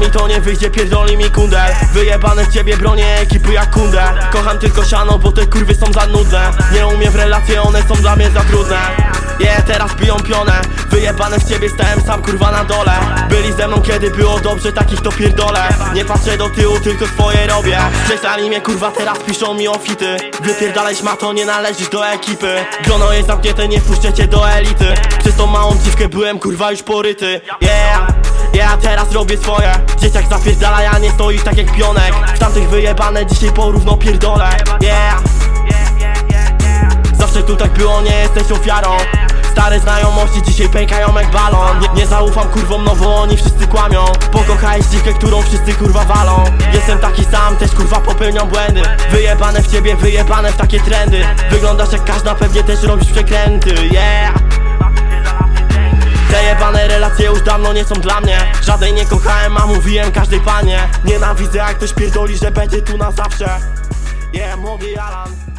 mi to nie wyjdzie, pierdoli mi kundel. Wyjebane w ciebie bronię ekipy jak kundę. Kocham tylko siano, bo te kurwy są za nudne. Nie umiem w relacje, one są dla mnie za trudne. Yeah, teraz biją pionę Wyjebane w ciebie, stałem sam kurwa na dole. Byli ze mną kiedy było dobrze, takich to pierdolę. Nie patrzę do tyłu, tylko swoje robię. Skreślali mnie kurwa, teraz piszą mi ofity. Wypierdalaj to nie należysz do ekipy. Grono jest zamknięte, nie wpuszczę cię do elity. Przez tą małą dziwkę byłem kurwa już poryty. Yeah ja teraz robię swoje. Dzieciak zapierdala, ja nie stoisz tak jak pionek. W tamtych wyjebane, dzisiaj porówno pierdolę. Yeah. Zawsze tu tak było, nie jesteś ofiarą. Stare znajomości dzisiaj pękają jak balon. Nie, nie zaufam kurwom, no bo oni wszyscy kłamią. Pokochałeś dzikę, którą wszyscy kurwa walą. Jestem taki sam, też kurwa popełniam błędy. Wyjebane w ciebie, wyjebane w takie trendy. Wyglądasz jak każda, pewnie też robisz przekręty. Yeah relacje już dawno nie są dla mnie. Żadnej nie kochałem, a mówiłem każdej panie. Nienawidzę jak ktoś pierdoli, że będzie tu na zawsze. Yeah, mówi Alan